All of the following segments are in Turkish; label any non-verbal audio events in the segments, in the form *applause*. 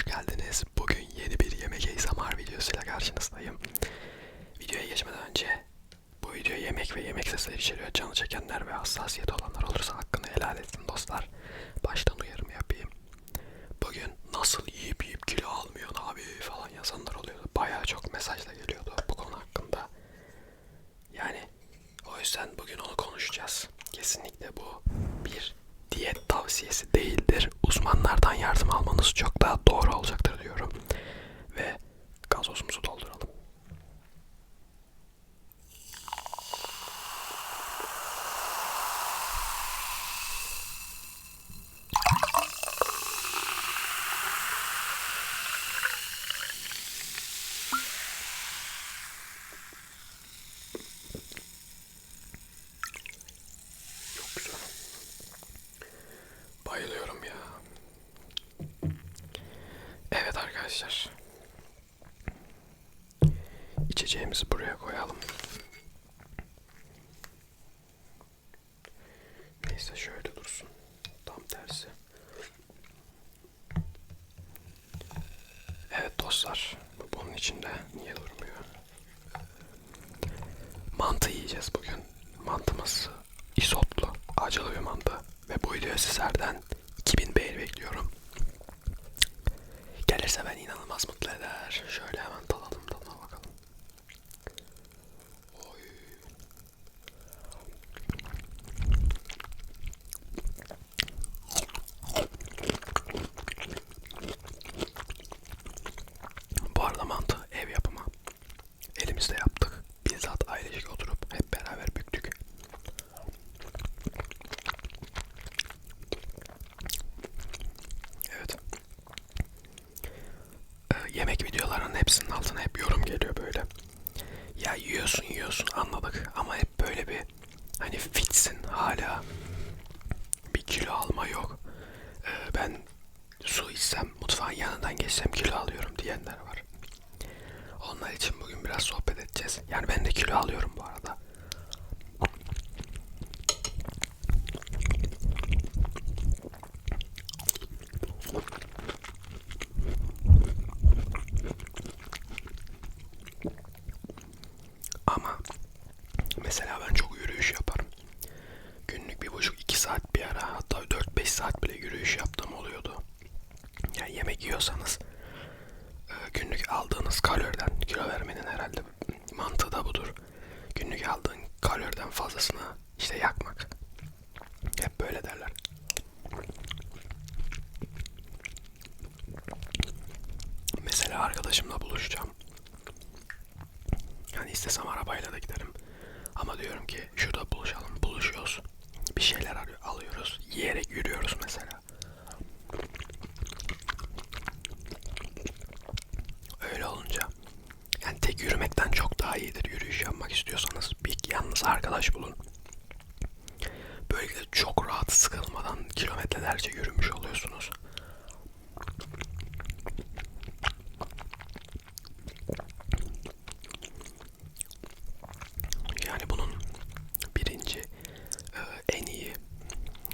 hoş geldiniz. Bugün yeni bir yemek ASMR videosuyla karşınızdayım. Videoya geçmeden önce bu video yemek ve yemek sesleri içeriyor. Canı çekenler ve hassasiyet olanlar olursa hakkını helal etsin dostlar. Baştan uyarımı arkadaşlar. İçeceğimizi buraya koyalım. Neyse şöyle dursun. Tam tersi. Evet dostlar. Bu bunun içinde niye durmuyor? Mantı yiyeceğiz bugün. Mantımız isotlu, acılı bir mantı. Ve bu videoya sizlerden 2000 beğeni bekliyorum. Gelirse beni inanılmaz mutlu eder. Şöyle hemen yiyorsun yiyorsun anladık ama hep böyle bir hani fitsin hala bir kilo alma yok. Ee, ben su içsem mutfağın yanından geçsem kilo alıyorum diyenler var. Onlar için bugün biraz sohbet edeceğiz. Yani ben de kilo alıyorum bu arada. Ama mesela ben çok yürüyüş yaparım. Günlük bir buçuk iki saat bir ara hatta 4-5 saat bile yürüyüş yaptığım oluyordu. Yani yemek yiyorsanız e, günlük aldığınız kaloriden kilo vermenin herhalde mantığı da budur. Günlük aldığın kaloriden fazlasını işte yakmak. Hep böyle derler. Mesela arkadaşımla buluşacağım. Yani istesem arabayla da giderim. Ama diyorum ki şurada buluşalım. Buluşuyoruz. Bir şeyler arıyor, alıyoruz. Yiyerek yürüyoruz mesela. Öyle olunca yani tek yürümekten çok daha iyidir yürüyüş yapmak istiyorsanız bir yalnız arkadaş bulun. Böylelikle çok rahat sıkılmadan kilometrelerce yürümüş oluyorsunuz. Yani bunun birinci e, en iyi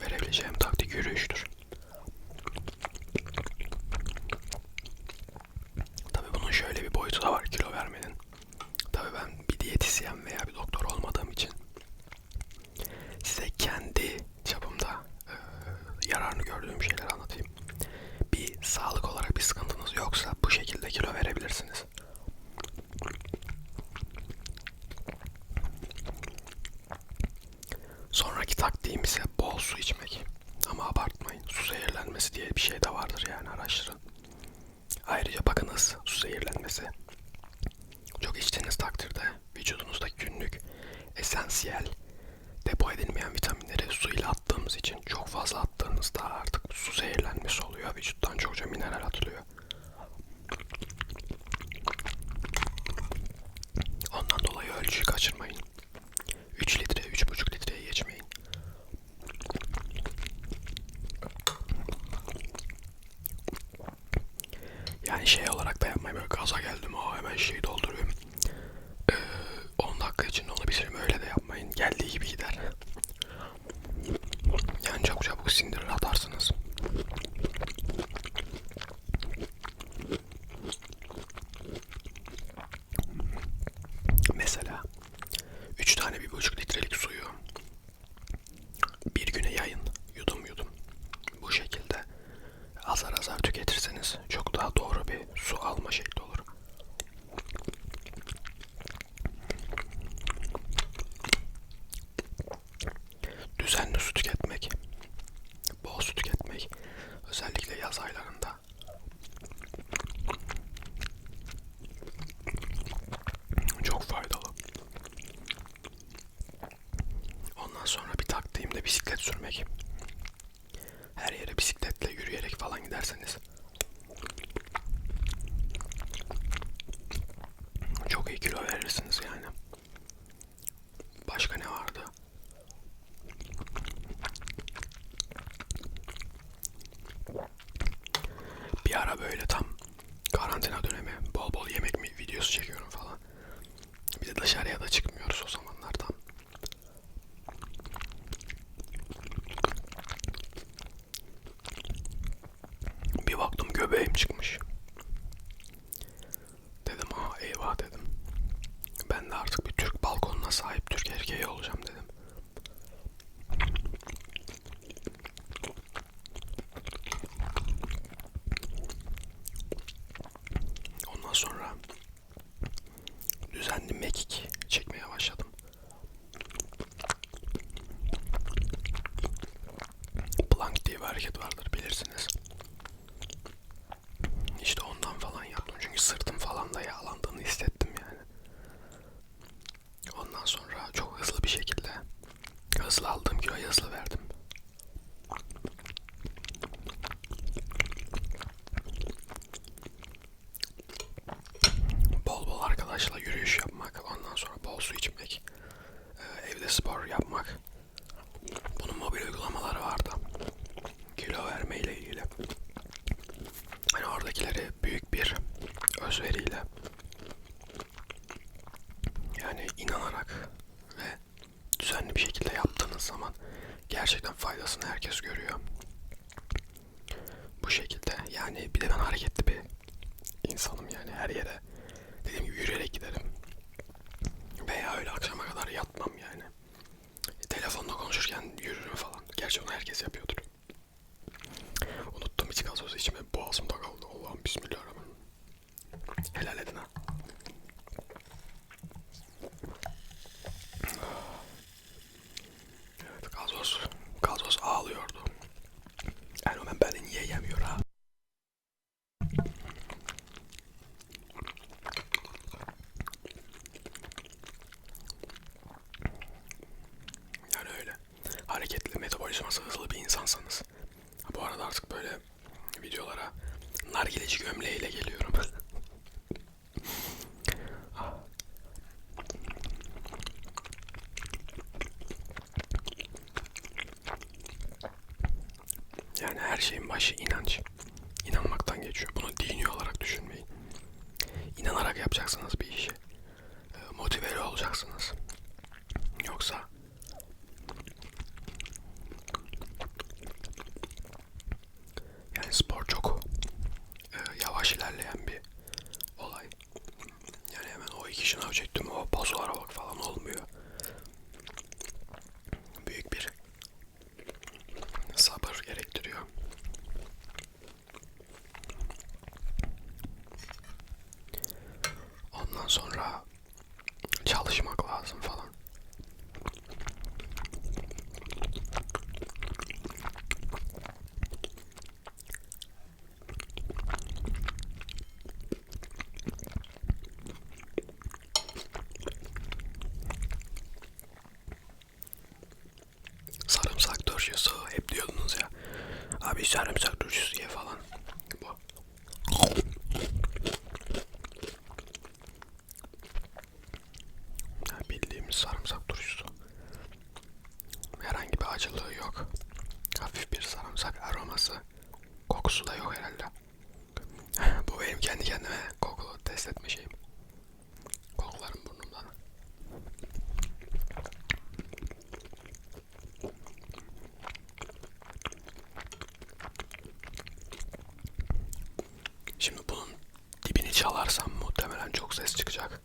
verebileceğim taktik yürüyüştür. Tabi bunun şöyle bir boyutu da var kilo vermenin. Tabi ben bir diyetisyen veya bir doktor olmadığım için size kendi çapımda e, yararını gördüğüm şeyler anlatayım. Bir sağlık olarak bir sıkıntınız yoksa bu şekilde kilo verebilirsiniz. Sonraki taktiğim ise bol su içmek. Ama abartmayın. Su zehirlenmesi diye bir şey de vardır yani araştırın. Ayrıca bakınız su zehirlenmesi. Çok içtiğiniz takdirde vücudunuzda günlük esansiyel depo edilmeyen vitaminleri su ile attığımız için çok fazla attığınızda artık su zehirlenmesi oluyor. Vücuttan çokça mineral atılıyor. Ondan dolayı ölçüyü kaçırmayın. 3 litre, 3,5 litreye geçmeyin. Yani şey olarak da yapmayın böyle gaza geldim o hemen şeyi dolduruyorum. Ee, 10 dakika içinde onu bitiririm öyle de yapmayın. Geldiği gibi gider. Yani çok çabuk sindirir de bisiklet sürmek. Her yere bisikletle yürüyerek falan giderseniz çok iyi kilo verirsiniz yani. Başka ne vardı? Bir ara böyle tam karantina dönemi bol bol yemek mi videosu çekiyorum falan. Bir de dışarıya da çıkmıyoruz o zamanlarda. Sahip Türk erkeği olacağım dedim. Ondan sonra düzenli mekik çekmeye başladım. Plank diye bir hareket vardır bilirsiniz. İşte ondan falan yaptım çünkü sırtım falan da yağlandığını hissettim yani. Ondan sonra çok hızlı bir şekilde hızlı aldığım kiloyu hızlı verdim. Bol bol arkadaşla yürüyüş yapmak, ondan sonra bol su içmek, e, evde spor yapmak. Bunun mobil uygulamaları vardı. Kilo verme ile ilgili. Hani oradakileri büyük bir özveriyle yani inanarak ve düzenli bir şekilde yaptığınız zaman gerçekten faydasını herkes görüyor. Bu şekilde yani bir de ben hareketli bir insanım yani her yere dediğim gibi yürüyerek giderim. Öyle akşama kadar yatmam yani. Telefonda konuşurken yürürüm falan. Gerçi onu herkes yapıyordur. Metabolizması hızlı bir insansanız. Bu arada artık böyle videolara nargileci gömleğiyle geliyorum. *laughs* Yani her şeyin başı inanç. İnanmaktan geçiyor. Bunu dini olarak düşünmeyin. İnanarak yapacaksınız bir işi. Ee, Motiveli olacaksınız. Yoksa yani spor çok e, yavaş ilerleyen bir olay. Yani hemen o iki şınav çektim o pazulara bak falan olmuyor. Büyük bir sabır gerektiriyor. Ondan sonra Turşusu ye falan. Çalarsam muhtemelen çok ses çıkacak.